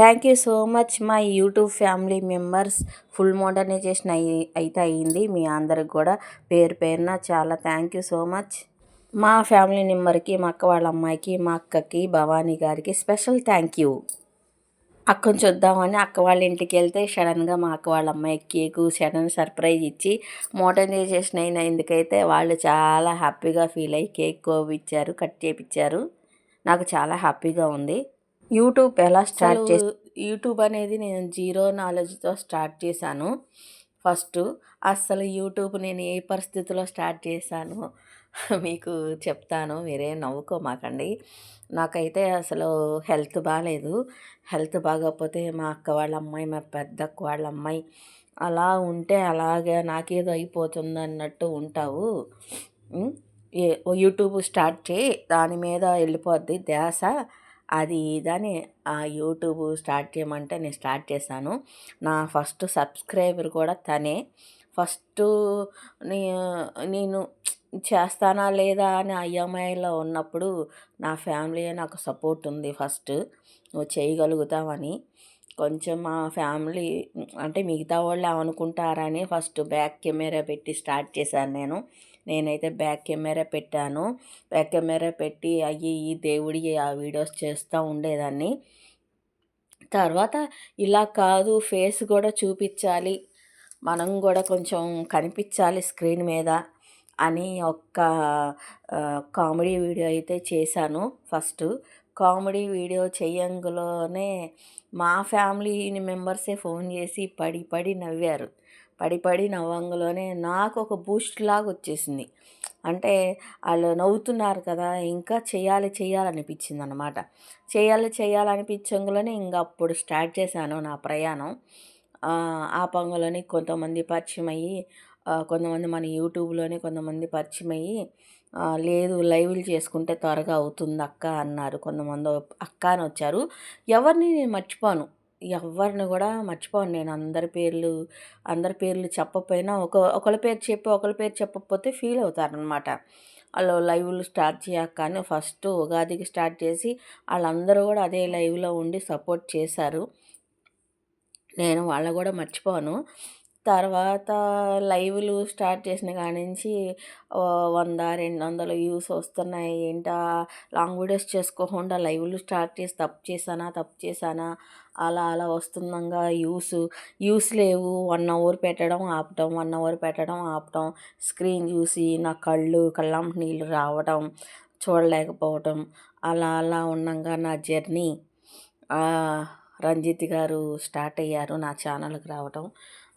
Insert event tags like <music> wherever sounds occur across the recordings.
Thank you so much my YouTube family members full modernisation అయ్యి అయితే అయ్యింది. మీ అందరికి కూడా పేరు పేరున చాలా థ్యాంక్ యూ సో మచ్ మా ఫ్యామిలీ మెంబర్కి మా అక్క వాళ్ళ అమ్మాయికి మా అక్కకి భవానీ గారికి స్పెషల్ థ్యాంక్ యూ అక్కను చూద్దామని అక్క వాళ్ళ ఇంటికి వెళ్తే సడన్గా మా అక్క వాళ్ళ అమ్మాయికి కేకు సడన్ సర్ప్రైజ్ ఇచ్చి మోడర్నైజేషన్ అయిన ఎందుకైతే వాళ్ళు చాలా హ్యాపీగా ఫీల్ అయ్యి కేక్ కోవిచ్చారు కట్ చేపించారు నాకు చాలా హ్యాపీగా ఉంది. యూట్యూబ్ ఎలా స్టార్ట్ చేసి? యూట్యూబ్ అనేది నేను జీరో నాలెడ్జ్తో స్టార్ట్ చేశాను. ఫస్ట్ అస్సలు యూట్యూబ్ నేను ఏ పరిస్థితిలో స్టార్ట్ చేశాను <laughs> మీకు చెప్తాను. మీరే నవ్వుకోమాకండి. నాకైతే అసలు హెల్త్ బాగాలేదు హెల్త్ బాగోకపోతే మా అక్క వాళ్ళ అమ్మాయి మా పెద్ద అక్క వాళ్ళ అమ్మాయి అలా ఉంటే అలాగే నాకేదో అయిపోతుంది అన్నట్టు ఉంటావు యూట్యూబ్ స్టార్ట్ చేయి. దాని మీద వెళ్ళిపోద్ది ధ్యాస. అది దాన్ని ఆ యూట్యూబ్ స్టార్ట్ చేయమంటే నేను స్టార్ట్ చేశాను. నా ఫస్ట్ సబ్స్క్రైబర్ కూడా తనే. ఫస్ట్ నేను చేస్తానా లేదా అని ఐఎంఐలో ఉన్నప్పుడు నా ఫ్యామిలీ నాకు సపోర్ట్ ఉంది ఫస్ట్. నువ్వు చేయగలుగుతావని. కొంచెం మా ఫ్యామిలీ అంటే మిగతా వాళ్ళు ఏమనుకుంటారని ఫస్ట్ బ్యాక్ కెమెరా పెట్టి స్టార్ట్ చేశాను నేను. నేనైతే బ్యాక్ కెమెరా పెట్టాను. బ్యాక్ కెమెరా పెట్టి అయ్యి ఈ దేవుడి ఆ వీడియోస్ చేస్తూ ఉండేదాన్ని. తర్వాత ఇలా కాదు ఫేస్ కూడా చూపించాలి. మనం కూడా కొంచెం కనిపించాలి స్క్రీన్ మీద అని ఒక్క కామెడీ వీడియో అయితే చేశాను ఫస్ట్. కామెడీ వీడియో చేయంగలోనే మా ఫ్యామిలీ మెంబర్సే ఫోన్ చేసి పడి పడి నవ్వారు. పడి పడి నవ్వంగులోనే నాకు ఒక బూస్ట్ లాగా వచ్చేసింది అంటే వాళ్ళు నవ్వుతున్నారు కదా ఇంకా చేయాలి చేయాలనిపించింది అనమాట చేయాలి చేయాలనిపించంగులోనే ఇంకా అప్పుడు స్టార్ట్ చేశాను నా ప్రయాణం. ఆ పొంగలోని కొంతమంది పరిచయం అయ్యి కొంతమంది మన యూట్యూబ్లోనే కొంతమంది పరిచయం అయ్యి లేదు లైవ్లు చేసుకుంటే త్వరగా అవుతుంది అక్క అన్నారు. కొంతమంది అక్క అని వచ్చారు ఎవరిని నేను మర్చిపోను. ఎవరిని కూడా మర్చిపోను నేను. అందరి పేర్లు అందరి పేర్లు చెప్పకపోయినా ఒక ఒకళ్ళ పేరు చెప్పి ఒకళ్ళ పేరు చెప్పకపోతే ఫీల్ అవుతారనమాట వాళ్ళు లైవ్లు స్టార్ట్ చేయక కానీ ఫస్ట్ ఉగాదికి స్టార్ట్ చేసి వాళ్ళందరూ కూడా అదే లైవ్లో ఉండి సపోర్ట్ చేశారు. నేను వాళ్ళ కూడా మర్చిపోను. తర్వాత లైవ్లు స్టార్ట్ చేసిన కాడి నుంచి వంద రెండు వందలు వ్యూస్ వస్తున్నాయి. ఏంటా? లాంగ్ వీడియోస్ చేసుకోకుండా లైవ్లు స్టార్ట్ చేసి తప్పు చేశానా? తప్పు చేశానా? అలా అలా వస్తుండగా యూస్ యూస్ లేవు. వన్ అవర్ పెట్టడం ఆపటం. వన్ అవర్ పెట్టడం ఆపటం. స్క్రీన్ చూసి నా కళ్ళు కళ్ళం నీళ్ళు రావడం చూడలేకపోవటం. అలా అలా ఉండగా నా జర్నీ. రంజిత్ గారు స్టార్ట్ అయ్యారు నా ఛానల్కి రావటం.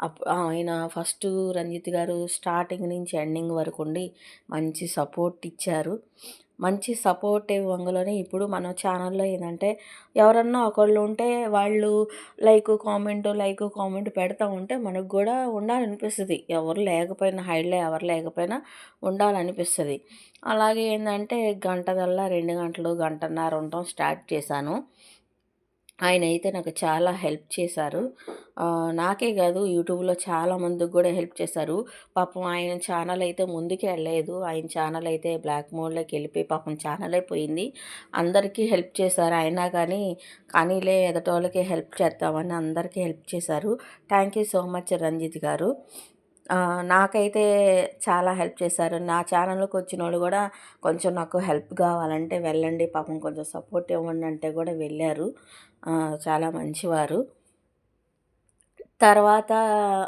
అప్ ఆయన ఫస్ట్ రంజిత్ గారు స్టార్టింగ్ నుంచి ఎండింగ్ వరకు ఉండి మంచి సపోర్ట్ ఇచ్చారు. మంచి సపోర్టివ్ వంగలోనే ఇప్పుడు మన ఛానల్లో ఏంటంటే ఎవరన్నా ఒకళ్ళు ఉంటే వాళ్ళు లైక్ కామెంట్ లైక్ కామెంట్ పెడతా ఉంటే మనకు కూడా ఉండాలనిపిస్తుంది. ఎవరు లేకపోయినా హైడ్లో ఎవరు లేకపోయినా ఉండాలనిపిస్తుంది. అలాగే ఏంటంటే గంటదల్లా రెండు గంటలు గంటన్నర ఉండటం స్టార్ట్ చేశాను. ఆయన అయితే నాకు చాలా హెల్ప్ చేశారు. నాకే కాదు యూట్యూబ్లో చాలా మందికి కూడా హెల్ప్ చేశారు. పాపం ఆయన ఛానల్ అయితే ముందుకే వెళ్ళలేదు. ఆయన ఛానల్ అయితే బ్లాక్ మోడ్లోకి వెళ్ళిపోయి పాపం ఛానల్ అయిపోయింది అందరికీ హెల్ప్ చేశారు. అయినా కానీ కానీలే ఎదటోళ్ళకి హెల్ప్ చేద్దామని అందరికీ హెల్ప్ చేశారు. Thank you so much Ranjith garu. నాకైతే చాలా హెల్ప్ చేశారు. నా ఛానల్కి వచ్చిన వాళ్ళు కూడా కొంచెం నాకు హెల్ప్ కావాలంటే వెళ్ళండి పాపం కొంచెం సపోర్ట్ ఇవ్వండి అంటే కూడా వెళ్ళారు. చాలా మంచివారు. తర్వాత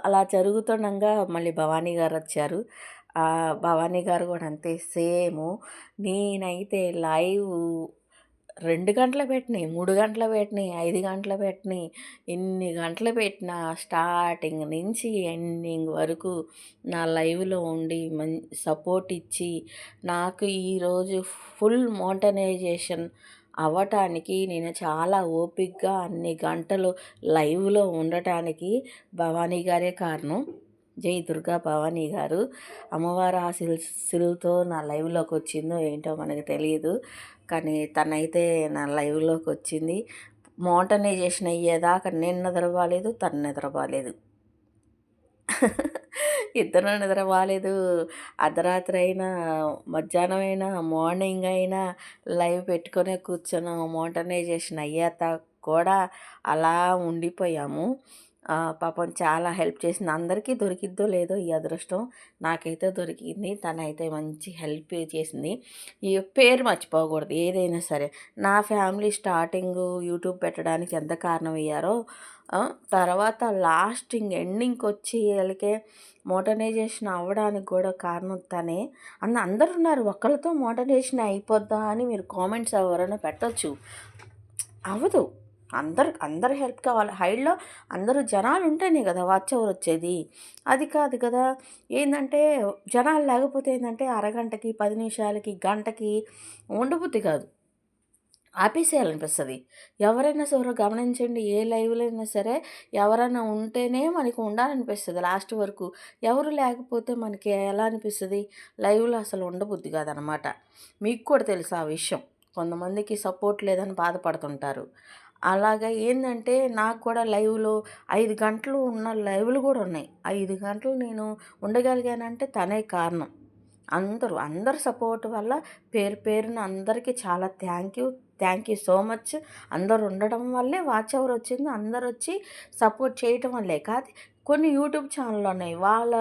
అలా జరుగుతుండగా మళ్ళీ భవానీ గారు వచ్చారు. భవానీ గారు కూడా అంతే సేము. నేనైతే లైవ్ రెండు గంటలు పెట్టినాయి మూడు గంటలు పెట్టినాయి ఐదు గంటలు పెట్టినాయి. ఎన్ని గంటలు పెట్టినా స్టార్టింగ్ నుంచి ఎండింగ్ వరకు నా లైవ్లో ఉండి మం సపోర్ట్ ఇచ్చి నాకు ఈరోజు ఫుల్ మోటనైజేషన్ అవ్వటానికి నేను చాలా ఓపిక్గా అన్ని గంటలు లైవ్లో ఉండటానికి భవానీ గారే కారణం. జై దుర్గా భవానీ గారు. అమ్మవారు ఆ సిల్ సిల్తో నా లైవ్లోకి వచ్చిందో ఏంటో మనకు తెలియదు. కానీ తనైతే నా లైవ్లోకి వచ్చింది మోటనైజేషన్ అయ్యేదాకా నేను నిద్రపోలేదు తను నిద్రపోలేదు. ఇద్దరు నిద్రపోలేదు. అర్ధరాత్రి అయినా మధ్యాహ్నం అయినా మార్నింగ్ అయినా లైవ్ పెట్టుకునే కూర్చున్నాం. మోటనైజేషన్ అయ్యేదాకా కూడా అలా ఉండిపోయాము. పాపం చాలా హెల్ప్ చేసింది. అందరికీ దొరికిద్దో లేదో ఈ అదృష్టం నాకైతే దొరికింది. తనైతే మంచి హెల్ప్ చేసింది. ఈ పేరు మర్చిపోకూడదు ఏదైనా సరే. నా ఫ్యామిలీ స్టార్టింగ్ యూట్యూబ్ పెట్టడానికి ఎంత కారణం అయ్యారో తర్వాత లాస్టింగ్ ఎండింగ్కి వచ్చి వీళ్ళకే మోడర్నైజేషన్ అవ్వడానికి కూడా కారణం తనే. అన్న అందరు ఉన్నారు. ఒకళ్ళతో మోడర్నైజేషన్ అయిపోద్దా అని మీరు కామెంట్స్ ఎవరైనా పెట్టచ్చు. అవ్వదు అందరు అందరు హెల్ప్ కావాలి. హైడ్లో అందరూ జనాలు ఉంటేనే కదా వాచ్ ఓవర్ వచ్చేది. అది కాదు కదా. ఏంటంటే జనాలు లేకపోతే ఏంటంటే అరగంటకి పది నిమిషాలకి గంటకి ఉండబుద్ధి కాదు. ఆపేసేయాలనిపిస్తుంది. ఎవరైనా సరే గమనించండి ఏ లైవ్లో అయినా సరే ఎవరైనా ఉంటేనే మనకు ఉండాలనిపిస్తుంది లాస్ట్ వరకు. ఎవరు లేకపోతే మనకి ఎలా అనిపిస్తుంది? లైవ్లో అసలు ఉండబుద్ధి కాదనమాట. మీకు కూడా తెలుసు ఆ విషయం. కొంతమందికి సపోర్ట్ లేదని బాధపడుతుంటారు. అలాగా ఏంటంటే నాకు కూడా లైవ్లో ఐదు గంటలు ఉన్న లైవ్లు కూడా ఉన్నాయి. ఐదు గంటలు నేను ఉండగలిగానంటే తనే కారణం. అందరూ అందరు సపోర్ట్ వల్ల పేరు పేరున అందరికీ చాలా thank you thank you so much. అందరు ఉండడం వల్లే వాచ్ అవర్ వచ్చింది. అందరు వచ్చి సపోర్ట్ చేయటం వల్లే కాదు కొన్ని యూట్యూబ్ ఛానల్ ఉన్నాయి. వాళ్ళ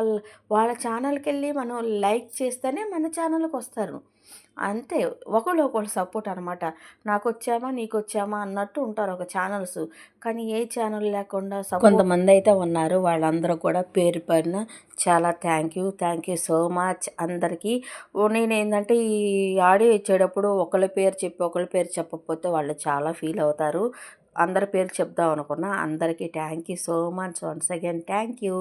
వాళ్ళ ఛానల్కి వెళ్ళి మనం లైక్ చేస్తేనే మన ఛానల్కి వస్తారు. అంతే. ఒకళ్ళు ఒకళ్ళు సపోర్ట్ అనమాట. నాకు వచ్చామా నీకు వచ్చామా అన్నట్టు ఉంటారు ఒక ఛానల్స్. కానీ ఏ ఛానల్ లేకుండా కొంతమంది అయితే ఉన్నారు. వాళ్ళందరూ కూడా పేరు పైన చాలా thank you thank you so much అందరికీ. నేను ఏంటంటే ఈ ఆడియో ఇచ్చేటప్పుడు ఒకళ్ళ పేరు చెప్పి ఒకళ్ళ పేరు చెప్పకపోతే వాళ్ళు చాలా ఫీల్ అవుతారు. అందరి పేరు చెప్దాం అనుకున్నా. అందరికీ thank you so much once again thank you